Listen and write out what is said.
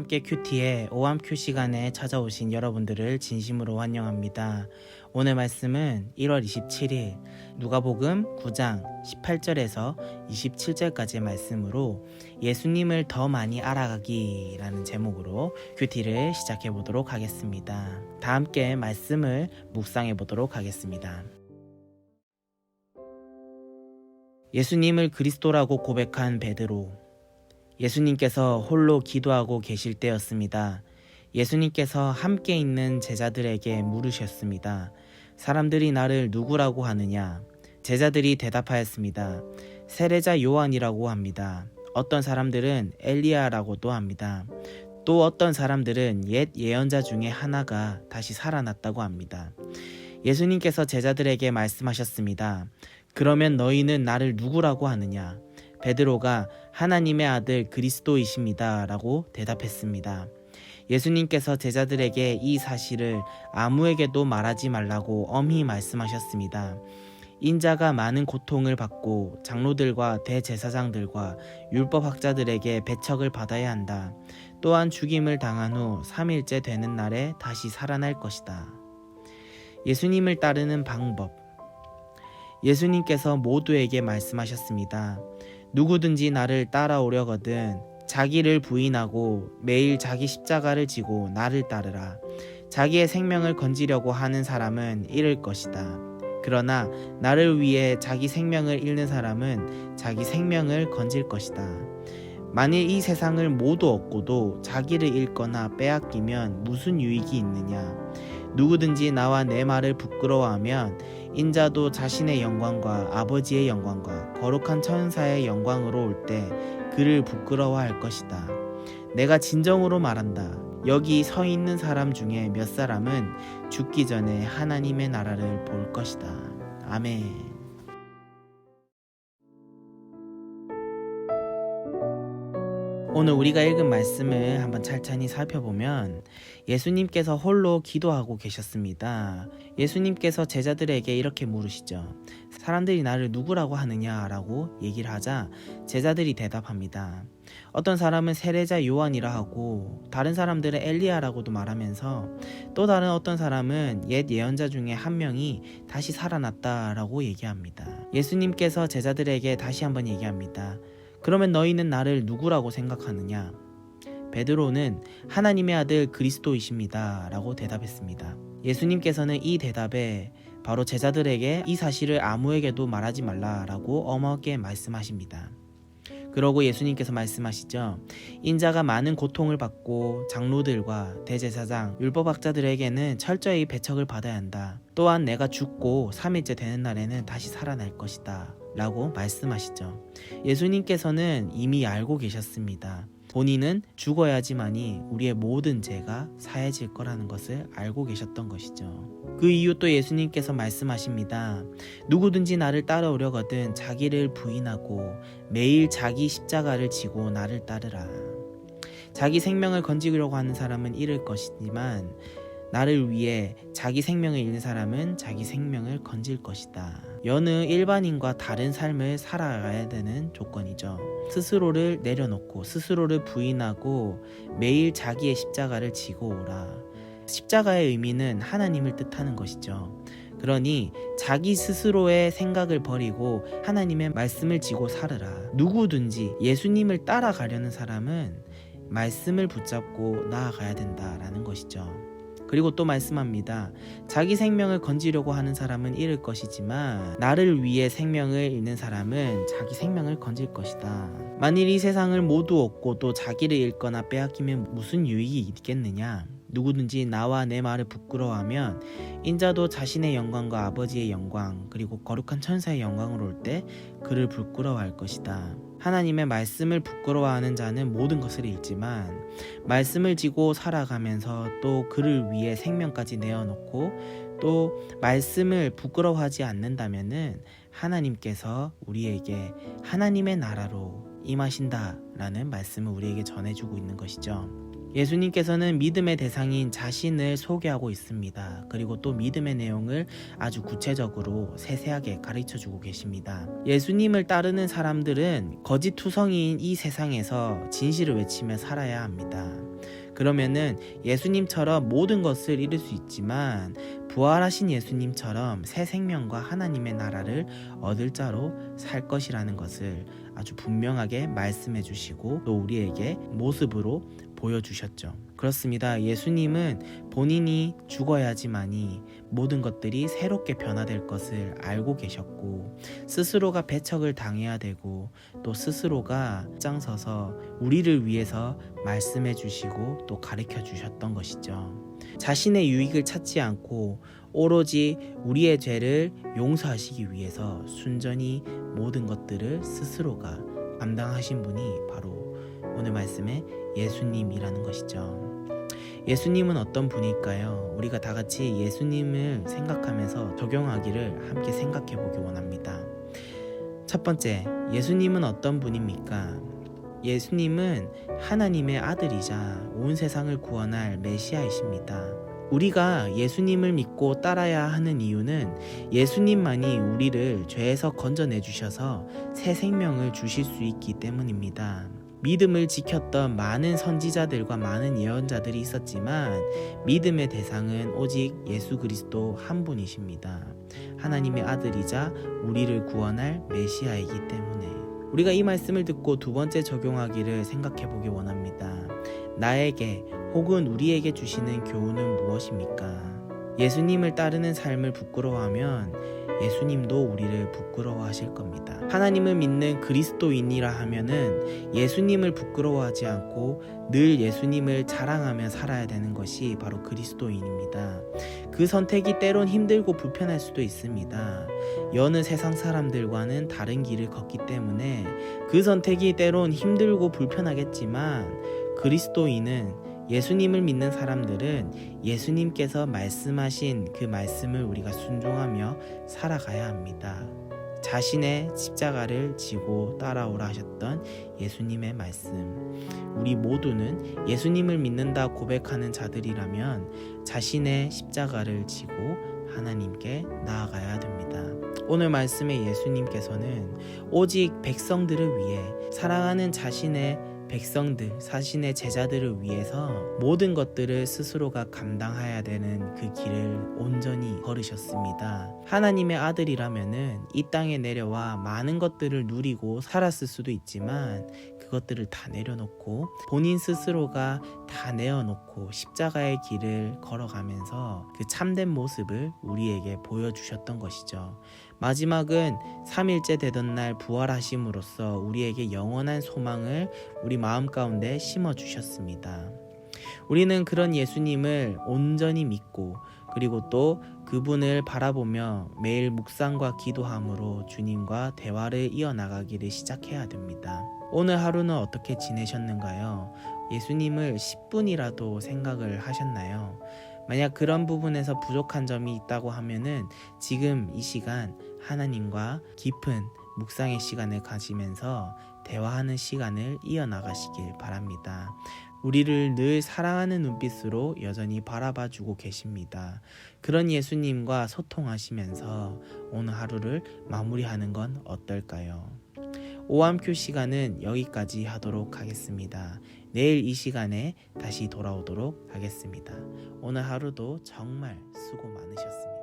함께 큐티의 오함큐 시간에 찾아오신 여러분들을 진심으로 환영합니다. 오늘 말씀은 1월 27일 누가복음 9장 18절에서 27절까지의 말씀으로 예수님을 더 많이 알아가기라는 제목으로 큐티를 시작해 보도록 하겠습니다. 다 함께 말씀을 묵상해 보도록 하겠습니다. 예수님을 그리스도라고 고백한 베드로 예수님께서 홀로 기도하고 계실 때였습니다. 예수님께서 함께 있는 제자들에게 물으셨습니다. 사람들이 나를 누구라고 하느냐? 제자들이 대답하였습니다. 세례자 요한이라고 합니다. 어떤 사람들은 엘리야라고도 합니다. 또 어떤 사람들은 옛 예언자 중에 하나가 다시 살아났다고 합니다. 예수님께서 제자들에게 말씀하셨습니다. 그러면 너희는 나를 누구라고 하느냐? 베드로가 하나님의 아들 그리스도이십니다. 라고 대답했습니다. 예수님께서 제자들에게 이 사실을 아무에게도 말하지 말라고 엄히 말씀하셨습니다. 인자가 많은 고통을 받고 장로들과 대제사장들과 율법학자들에게 배척을 받아야 한다. 또한 죽임을 당한 후 3일째 되는 날에 다시 살아날 것이다. 예수님을 따르는 방법. 예수님께서 모두에게 말씀하셨습니다. 누구든지 나를 따라오려거든 자기를 부인하고 매일 자기 십자가를 지고 나를 따르라. 자기의 생명을 건지려고 하는 사람은 잃을 것이다. 그러나 나를 위해 자기 생명을 잃는 사람은 자기 생명을 건질 것이다. 만일 이 세상을 모두 얻고도 자기를 잃거나 빼앗기면 무슨 유익이 있느냐? 누구든지 나와 내 말을 부끄러워하면 인자도 자신의 영광과 아버지의 영광과 거룩한 천사의 영광으로 올 때 그를 부끄러워할 것이다. 내가 진정으로 말한다. 여기 서 있는 사람 중에 몇 사람은 죽기 전에 하나님의 나라를 볼 것이다. 아멘. 오늘 우리가 읽은 말씀을 한번 찬찬히 살펴보면 예수님께서 홀로 기도하고 계셨습니다. 예수님께서 제자들에게 이렇게 물으시죠. 사람들이 나를 누구라고 하느냐라고 얘기를 하자 제자들이 대답합니다. 어떤 사람은 세례자 요한이라 하고 다른 사람들은 엘리야라고도 말하면서 또 다른 어떤 사람은 옛 예언자 중에 한 명이 다시 살아났다라고 얘기합니다. 예수님께서 제자들에게 다시 한번 얘기합니다. 그러면 너희는 나를 누구라고 생각하느냐? 베드로는 하나님의 아들 그리스도이십니다. 라고 대답했습니다. 예수님께서는 이 대답에 바로 제자들에게 이 사실을 아무에게도 말하지 말라라고 엄하게 말씀하십니다. 그러고 예수님께서 말씀하시죠. 인자가 많은 고통을 받고 장로들과 대제사장, 율법학자들에게는 철저히 배척을 받아야 한다. 또한 내가 죽고 3일째 되는 날에는 다시 살아날 것이다. 라고 말씀하시죠. 예수님께서는 이미 알고 계셨습니다. 본인은 죽어야지만이 우리의 모든 죄가 사해질 거라는 것을 알고 계셨던 것이죠. 그 이유 또 예수님께서 말씀하십니다. 누구든지 나를 따라오려거든 자기를 부인하고 매일 자기 십자가를 지고 나를 따르라. 자기 생명을 건지려고 하는 사람은 잃을 것이지만 나를 위해 자기 생명을 잃는 사람은 자기 생명을 건질 것이다. 여느 일반인과 다른 삶을 살아가야 되는 조건이죠. 스스로를 내려놓고 스스로를 부인하고 매일 자기의 십자가를 지고 오라. 십자가의 의미는 하나님을 뜻하는 것이죠. 그러니 자기 스스로의 생각을 버리고 하나님의 말씀을 지고 살으라. 누구든지 예수님을 따라가려는 사람은 말씀을 붙잡고 나아가야 된다라는 것이죠. 그리고 또 말씀합니다. 자기 생명을 건지려고 하는 사람은 잃을 것이지만 나를 위해 생명을 잃는 사람은 자기 생명을 건질 것이다. 만일 이 세상을 모두 얻고 또 자기를 잃거나 빼앗기면 무슨 유익이 있겠느냐? 누구든지 나와 내 말을 부끄러워하면 인자도 자신의 영광과 아버지의 영광 그리고 거룩한 천사의 영광으로 올 때 그를 부끄러워할 것이다. 하나님의 말씀을 부끄러워하는 자는 모든 것을 잃지만 말씀을 지고 살아가면서 또 그를 위해 생명까지 내어놓고 또 말씀을 부끄러워하지 않는다면은 하나님께서 우리에게 하나님의 나라로 임하신다라는 말씀을 우리에게 전해주고 있는 것이죠. 예수님께서는 믿음의 대상인 자신을 소개하고 있습니다. 그리고 또 믿음의 내용을 아주 구체적으로 세세하게 가르쳐 주고 계십니다. 예수님을 따르는 사람들은 거짓 투성이인 이 세상에서 진실을 외치며 살아야 합니다. 그러면은 예수님처럼 모든 것을 잃을 수 있지만 부활하신 예수님처럼 새 생명과 하나님의 나라를 얻을 자로 살 것이라는 것을 아주 분명하게 말씀해 주시고 또 우리에게 모습으로 보여주셨죠. 그렇습니다. 예수님은 본인이 죽어야지만이 모든 것들이 새롭게 변화될 것을 알고 계셨고 스스로가 배척을 당해야 되고 또 스스로가 짱 서서 우리를 위해서 말씀해 주시고 또 가르쳐 주셨던 것이죠. 자신의 유익을 찾지 않고 오로지 우리의 죄를 용서하시기 위해서 순전히 모든 것들을 스스로가 감당하신 분이 바로 오늘 말씀의 예수님이라는 것이죠. 예수님은 어떤 분일까요? 우리가 다 같이 예수님을 생각하면서 적용하기를 함께 생각해 보기 원합니다. 첫 번째, 예수님은 어떤 분입니까? 예수님은 하나님의 아들이자 온 세상을 구원할 메시아이십니다. 우리가 예수님을 믿고 따라야 하는 이유는 예수님만이 우리를 죄에서 건져내 주셔서 새 생명을 주실 수 있기 때문입니다. 믿음을 지켰던 많은 선지자들과 많은 예언자들이 있었지만 믿음의 대상은 오직 예수 그리스도 한 분이십니다. 하나님의 아들이자 우리를 구원할 메시아이기 때문에 우리가 이 말씀을 듣고 두 번째 적용하기를 생각해 보기 원합니다. 나에게 혹은 우리에게 주시는 교훈은 무엇입니까? 예수님을 따르는 삶을 부끄러워하면 예수님도 우리를 부끄러워하실 겁니다. 하나님을 믿는 그리스도인이라 하면은 예수님을 부끄러워하지 않고 늘 예수님을 자랑하며 살아야 되는 것이 바로 그리스도인입니다. 그 선택이 때론 힘들고 불편할 수도 있습니다. 여느 세상 사람들과는 다른 길을 걷기 때문에 그 선택이 때론 힘들고 불편하겠지만 그리스도인은 예수님을 믿는 사람들은 예수님께서 말씀하신 그 말씀을 우리가 순종하며 살아가야 합니다. 자신의 십자가를 지고 따라오라 하셨던 예수님의 말씀. 우리 모두는 예수님을 믿는다 고백하는 자들이라면 자신의 십자가를 지고 하나님께 나아가야 됩니다. 오늘 말씀의 예수님께서는 오직 백성들을 위해 사랑하는 자신의 백성들, 자신의 제자들을 위해서 모든 것들을 스스로가 감당해야 되는 그 길을 온전히 걸으셨습니다. 하나님의 아들이라면은 이 땅에 내려와 많은 것들을 누리고 살았을 수도 있지만 그것들을 다 내려놓고 본인 스스로가 다 내어놓고 십자가의 길을 걸어가면서 그 참된 모습을 우리에게 보여주셨던 것이죠. 마지막은 3일째 되던 날 부활하심으로써 우리에게 영원한 소망을 우리 마음 가운데 심어 주셨습니다. 우리는 그런 예수님을 온전히 믿고 그리고 또 그분을 바라보며 매일 묵상과 기도함으로 주님과 대화를 이어나가기를 시작해야 됩니다. 오늘 하루는 어떻게 지내셨는가요? 예수님을 10분이라도 생각을 하셨나요? 만약 그런 부분에서 부족한 점이 있다고 하면은 지금 이 시간 하나님과 깊은 묵상의 시간을 가지면서 대화하는 시간을 이어나가시길 바랍니다. 우리를 늘 사랑하는 눈빛으로 여전히 바라봐 주고 계십니다. 그런 예수님과 소통하시면서 오늘 하루를 마무리하는 건 어떨까요? 오암큐 시간은 여기까지 하도록 하겠습니다. 내일 이 시간에 다시 돌아오도록 하겠습니다. 오늘 하루도 정말 수고 많으셨습니다.